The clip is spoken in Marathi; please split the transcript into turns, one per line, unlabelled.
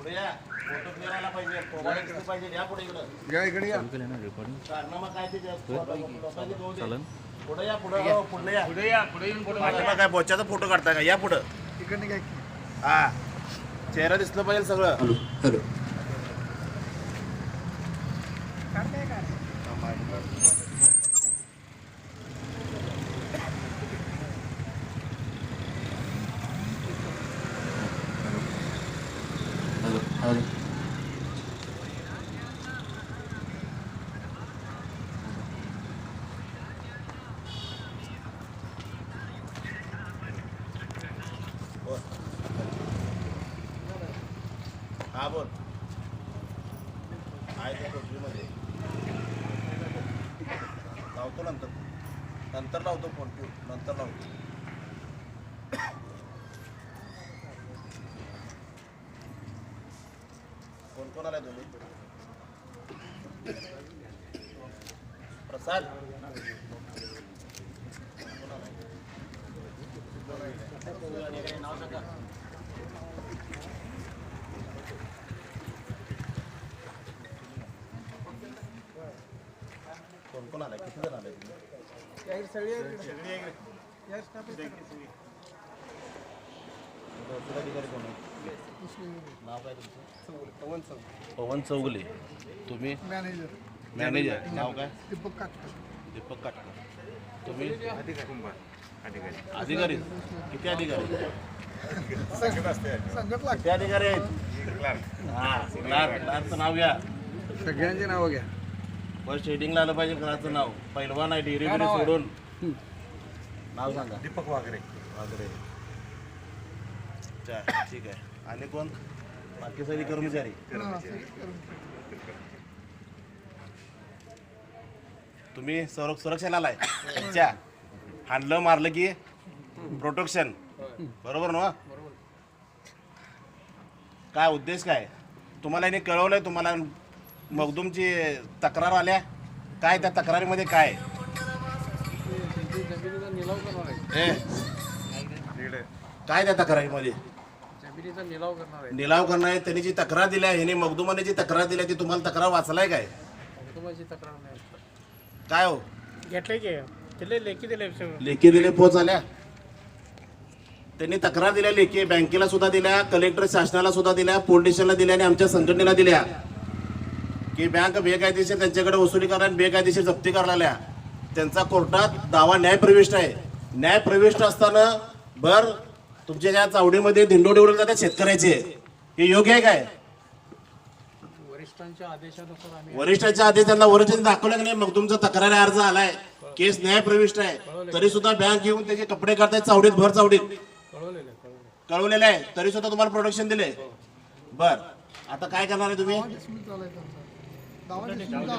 पुढे या. फोटो आला पाहिजे पाहिजे या पुढे इकडं.
या इकडे या.
कारनामा काय ते जास्त लोकांनी दोन दे. पुढे या पुढे हो, पुढे या. पुढे या पुढे येऊन फोटो काय बोच्याचा फोटो काढताय का? या पुढं.
काय
हा. चेहरा दिसलं पाहिजे सगळं.
Hello hello. हॅलो
हा बोल आहे त्या टोटलीमध्ये लावतो नंतर नंतर लावतो फोन तू नंतर लावतो कोण कोण आलाय तुम्ही? प्रसाद? नाव सांगा कोण कोण आलाय किती जण आलाय तुम्ही? सगळी. उत्तराधिकारी कोण आहे? नाव काय तुमचं? पवन चौगले. तुम्ही?
मॅनेजर
मॅनेजर नाव काय?
दीपक काटकर.
दीपक काटकर. तुम्ही? अधिकारी किती अधिकारी?
लागते
किती अधिकारी आहेत? हा क्लार्क क्लार्कचं नाव घ्या.
सगळ्यांची नावं घ्या.
फर्स्ट हेडिंगला आलं पाहिजे क्लासचं नाव. पहिलवान आहे डिग्री सोडून. नाव सांगा. दीपक वागरे. वागरे. अच्छा ठीक आहे आणि कोण बाकी सगळी कर्मचारी तुम्ही संर सुरक्षेला आलाय अच्छा हाणलं मारलं की प्रोटेक्शन बरोबर ना काय उद्देश काय तुम्हाला याने कळवलंय तुम्हाला मगदुमची तक्रार आल्या काय त्या तक्रारीमध्ये काय ए, काय त्या तक्रारीमध्ये?
जमिनीचा निलाव करणार आहे.
निलाव करणार त्यांनी जी तक्रार दिल्या ह्याने मगदुमाने जी तक्रार दिल्या ती तुम्हाला तक्रार वाचलाय काय?
कुटुंबाची तक्रार नाही
काय हो?
घेतले की? दिले लेखी दिले
लेखी दिले पोच आल्या त्यांनी तक्रार दिल्या लेखी बँकेला सुद्धा दिल्या कलेक्टर शासनाला सुद्धा दिल्या पोलीस स्टेशनला दिल्या आणि आमच्या संघटनेला दिल्या. की बँक बेकायदेशीर त्यांच्याकडे वसुली करणार आणि बेकायदेशीर जप्ती करायला त्यांचा कोर्टात दावा न्यायप्रविष्ट आहे. न्यायप्रविष्ट असताना बर तुमच्या ज्या चावडीमध्ये धिंडोडी उडवले जातात शेतकऱ्याचे हे योग्य आहे काय?
वरिष्ठांच्या आदेशानुसार आम्ही
वरिष्ठाच्या आधी त्यांना वरिष्ठ दाखवलं की नाही? मग तुमचा तक्रारी अर्ज आलाय. केस न्यायप्रविष्ट आहे. तरी सुद्धा बँक घेऊन त्याचे कपडे काढतायत चावडीत भर चावडीत.
कळवलेलं आहे, कळवलेलं.
कळवलेलं आहे. तरी सुद्धा तुम्हाला प्रोडक्शन दिले बर. आता काय करणार आहे तुम्ही?
डिस्मिस झालाय त्यांचा दावा डिस्मिस झाला